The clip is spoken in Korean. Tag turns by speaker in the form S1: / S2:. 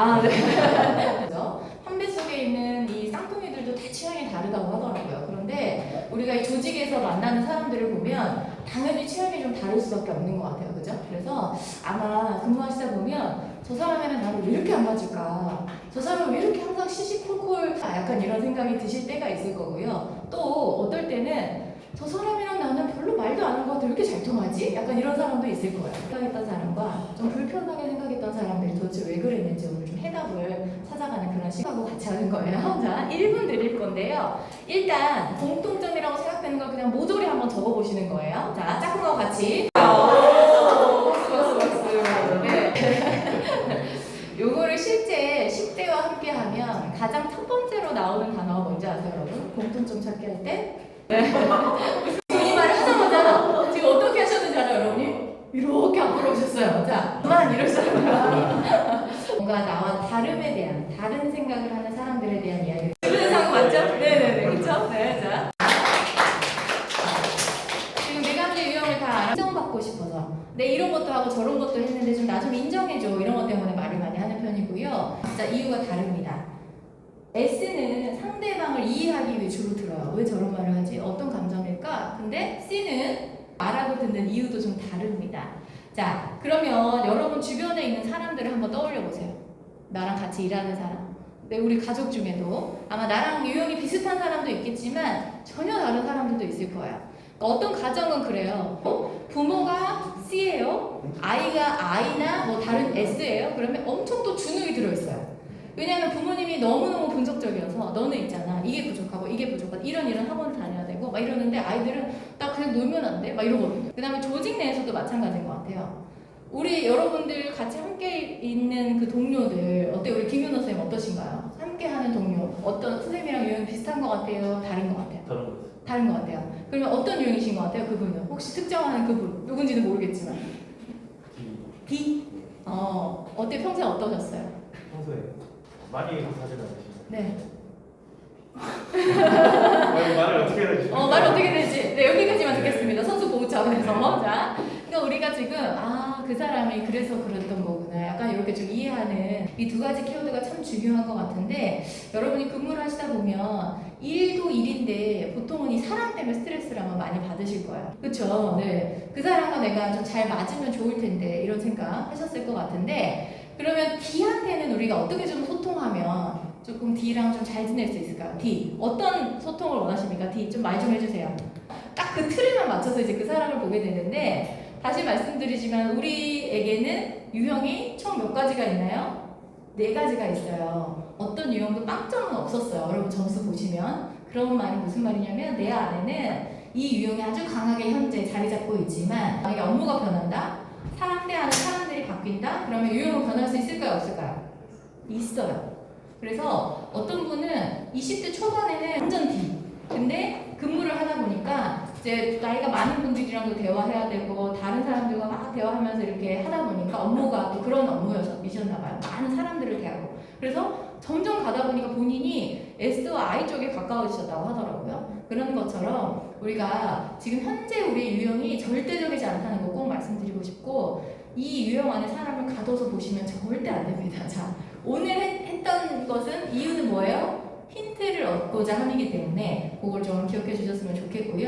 S1: 아, 네. 그죠? 판배 속에 있는 이 쌍둥이들도 다 취향이 다르다고 하더라고요. 그런데 우리가 이 조직에서 만나는 사람들을 보면 당연히 취향이 좀 다를 수밖에 없는 것 같아요. 그죠? 그래서 아마 근무하시다 보면 저 사람이랑 나를 왜 이렇게 안 맞을까? 저 사람은 왜 이렇게 항상 시시콜콜 아, 약간 이런 생각이 드실 때가 있을 거고요. 또 어떨 때는 저 사람이랑 나는 별로 말도 안 하는 것 같아. 왜 이렇게 잘 통하지? 약간 이런 사람도 있을 거예요. 생각했던 사람과 좀 불편하게 생각했던 사람들이 도대체 해답을 찾아가는 그런 시간하고 같이 하는 거예요. 자, 1분 드릴 건데요. 일단 공통점이라고 생각되는 걸 그냥 모조리 한번 적어보시는 거예요. 자, 짝꿍하고 같이. 박수. 네. 요거를 실제 10대와 함께 하면 가장 첫 번째로 나오는 단어가 뭔지 아세요, 여러분? 공통점 찾기 할 때? 네. 이 말을 하자마자 지금 어떻게 하셨는지 알아요, 여러분이? 이렇게 앞으로 오셨어요. 자, 그만 이러셨어요. 뭔가 나와 다름에 대한, 다른 생각을 하는 사람들에 대한 이야기. 주변 상황 맞죠? 네네네, 그쵸? 네, 자. 지금 네 가지 유형을 다 인정받고 싶어서 내 이런 것도 하고 저런 것도 했는데 좀 나 좀 인정해줘 이런 것 때문에 말을 많이 하는 편이고요. 자 이유가 다릅니다. S는 상대방을 이해하기 위해 주로 들어요. 왜 저런 말을 하지? 어떤 감정일까? 근데 C는 말하고 듣는 이유도 좀 다릅니다. 자 그러면 여러분 주변에 있는 사람들을 한번 떠올려 보세요. 나랑 같이 일하는 사람. 네, 우리 가족 중에도 아마 나랑 유형이 비슷한 사람도 있겠지만 전혀 다른 사람들도 있을 거예요. 어떤 가정은 그래요. 어? 부모가 C예요. 아이가 I나 뭐 다른 S예요. 그러면 엄청 또 주눅이 들어있어요. 왜냐하면 부모님이 너무너무 분석적이어서 너는 있잖아. 이게 부족하고 이게 부족하고 이런 이런 학원을 다녀야 되고 막 이러는데 아이들은 나 그냥 놀면 안 돼? 막 이러거든요. 그 다음에 조직 내에서도 마찬가지인 것 같아요. 우리 여러분들 같이 함께 있는 그 동료들 어때요? 우리 김윤호 선생님 어떠신가요? 함께 하는 동료 어떤 선생님이랑 유형 비슷한 것 같아요? 다른 것 같아요?
S2: 다른 거 있어요.
S1: 다른 것 같아요. 그러면 어떤 유형이신 것 같아요? 그분은 혹시 특정하는 그분 누군지는 모르겠지만 B. 어 어때 평소에 어떠셨어요?
S2: 평소에 많이 하지는 않으시나요?
S1: 네.
S2: 아니, 말을 어떻게 해야 되지?
S1: 어, 말 어떻게 되지? 네, 여기까지만 듣겠습니다. 선수 보호 차원에서. 자, 그러니까 우리가 지금, 아, 그 사람이 그래서 그랬던 거구나. 약간 이렇게 좀 이해하는 이 두 가지 키워드가 참 중요한 것 같은데, 여러분이 근무를 하시다 보면, 일도 일인데, 보통은 이 사람 때문에 스트레스를 아마 많이 받으실 거예요. 그쵸? 네. 그 사람과 내가 좀 잘 맞으면 좋을 텐데, 이런 생각 하셨을 것 같은데, 그러면 D한테는 우리가 어떻게 좀 소통하면 조금 D랑 좀 잘 지낼 수 있을까요? D. 어떤 소통을 원하십니까? D. 좀 말 좀 해주세요. 딱 그 틀에만 맞춰서 이제 그 사람을 보게 되는데, 다시 말씀드리지만, 우리에게는 유형이 총 몇 가지가 있나요? 네 가지가 있어요. 어떤 유형도 빵점은 없었어요. 여러분 점수 보시면. 그런 말이 무슨 말이냐면, 내 안에는 이 유형이 아주 강하게 현재 자리 잡고 있지만, 만약에 업무가 변한다? 사람 대하는 사람들이 바뀐다? 그러면 유형은 변할 수 있을까요? 없을까요? 있어요. 그래서 어떤 분은 20대 초반에는 완전 D. 근데 근무를 하다 보니까 이제 나이가 많은 분들이랑도 대화해야 되고 다른 사람들과 막 대화하면서 이렇게 하다 보니까 업무가 또 그런 업무이셨나 봐요. 많은 사람들을 대하고. 그래서 점점 가다 보니까 본인이 S와 I 쪽에 가까워지셨다고 하더라고요. 그런 것처럼 우리가 지금 현재 우리 유형이 절대적이지 않다는 거 꼭 말씀드리고 싶고 이 유형 안에 사람을 가둬서 보시면 절대 안 됩니다. 자, 오늘 했, 했던 것은 이유는 뭐예요? 힌트를 얻고자 함이기 때문에 그걸 좀 기억해 주셨으면 좋겠고요.